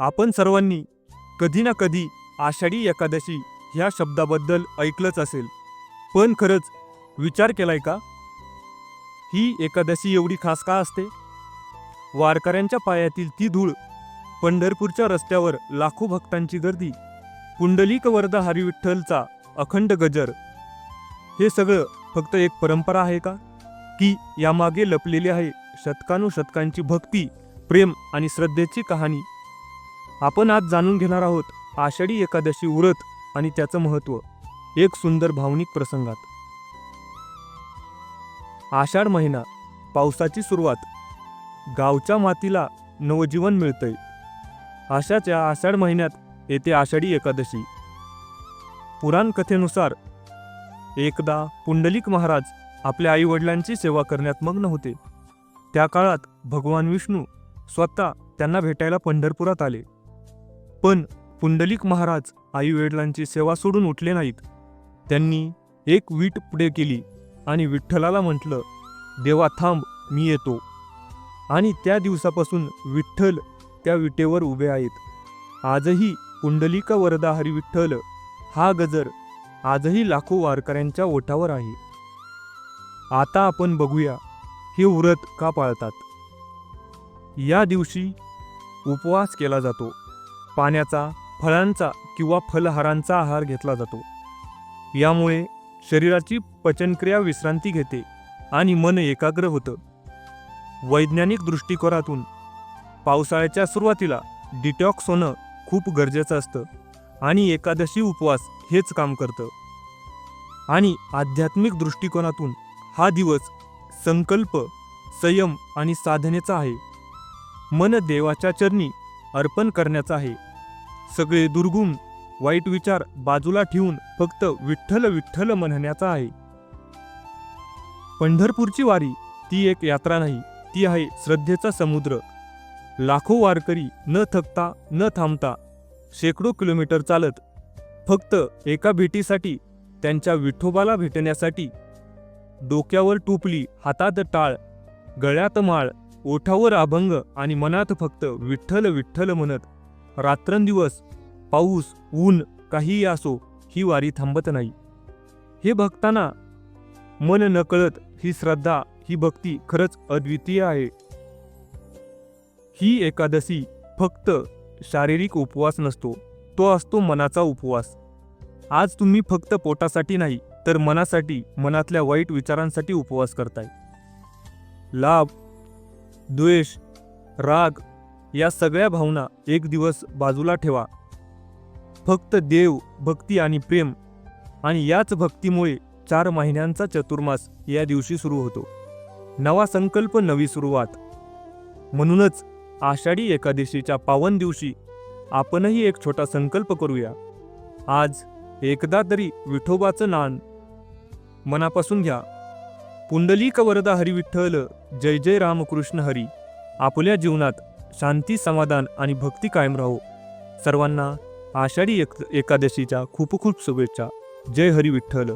आपण सर्वांनी कधी ना कधी आषाढी एकादशी ह्या शब्दाबद्दल ऐकलंच असेल. पण खरंच विचार केलाय का? ही एकादशी एवढी खास का असते? वारकऱ्यांच्या पायातील ती धूळ पंढरपूरच्या रस्त्यावर लाखो भक्तांची गर्दी पुंडलिक वर्धा हरिविठ्ठलचा अखंड गजर हे सगळं फक्त एक परंपरा आहे का? की यामागे लपलेली आहे शतकानुशतकांची भक्ती प्रेम आणि श्रद्धेची कहाणी. आपण आज जाणून घेणार आहोत आषाढी एकादशी व्रत आणि त्याचं महत्त्व एक सुंदर भावनिक प्रसंगात. आषाढ महिना पावसाची सुरुवात. गावच्या मातीला नवजीवन मिळतंय. आशाच्या आषाढ महिन्यात येते आषाढी एकादशी. पुराण कथेनुसार एकदा पुंडलिक महाराज आपल्या आईवडिलांची सेवा करण्यात मग्न होते. त्या काळात भगवान विष्णू स्वतः त्यांना भेटायला पंढरपुरात आले. पण पुंडलिक महाराज आईवडिलांची सेवा सोडून उठले नाहीत. त्यांनी एक वीट पुढे केली आणि विठ्ठलाला म्हटलं देवा थांब मी येतो. आणि त्या दिवसापासून विठ्ठल त्या विटेवर उभे आहेत. आजही पुंडलिका वरदा हरी विठ्ठल हा गजर आजही लाखो वारकऱ्यांच्या ओठावर आहे. आता आपण बघूया हे व्रत का पाळतात? या दिवशी उपवास केला जातो. पाण्याचा फळांचा किंवा फलहारांचा आहार घेतला जातो. यामुळे शरीराची पचनक्रिया विश्रांती घेते आणि मन एकाग्र होतं. वैज्ञानिक दृष्टिकोनातून पावसाळ्याच्या सुरुवातीला डिटॉक्स होणं खूप गरजेचं असतं आणि एकादशी उपवास हेच काम करतं. आणि आध्यात्मिक दृष्टिकोनातून हा दिवस संकल्प संयम आणि साधनेचा आहे. मन देवाच्या चरणी अर्पण करण्याचा आहे. सगळे दुर्गुण वाईट विचार बाजूला ठेवून फक्त विठ्ठल विठ्ठल म्हणण्याचा आहे. पंढरपूरची वारी ती एक यात्रा नाही ती आहे श्रद्धेचा समुद्र. लाखो वारकरी न थकता न थांबता शेकडो किलोमीटर चालत फक्त एका भेटीसाठी त्यांच्या विठोबाला भेटण्यासाठी डोक्यावर टोपली हातात टाळ गळ्यात माळ ओठावर अभंग आणि मनात फक्त विठ्ठल विठ्ठल म्हणत. रात्रंदिवस पाऊस ऊन काहीही असो ही वारी थांबत नाही. हे भक्तांना मन नकळत ही श्रद्धा ही भक्ती खरंच अद्वितीय आहे. ही एकादशी फक्त शारीरिक उपवास नसतो तो असतो मनाचा उपवास. आज तुम्ही फक्त पोटासाठी नाही तर मनासाठी मनातल्या वाईट विचारांसाठी उपवास करताय. लाभ द्वेष राग या सगळ्या भावना एक दिवस बाजूला ठेवा. फक्त देव भक्ती आणि प्रेम आणि याच भक्तीमुळे चार महिन्यांचा चतुर्मास या दिवशी सुरू होतो. नवा संकल्प नवी सुरुवात. म्हणूनच आषाढी एकादशीच्या पावन दिवशी आपणही एक छोटा संकल्प करूया. आज एकदा तरी विठोबाचं नान मनापासून घ्या. पुंडलिक वरदा हरी विठ्ठल जय जय रामकृष्ण हरी. आपल्या जीवनात शांती समाधान आणि भक्ती कायम राहो. सर्वांना आषाढी एक एकादशीच्या खूप खूप शुभेच्छा. जय हरी विठ्ठल.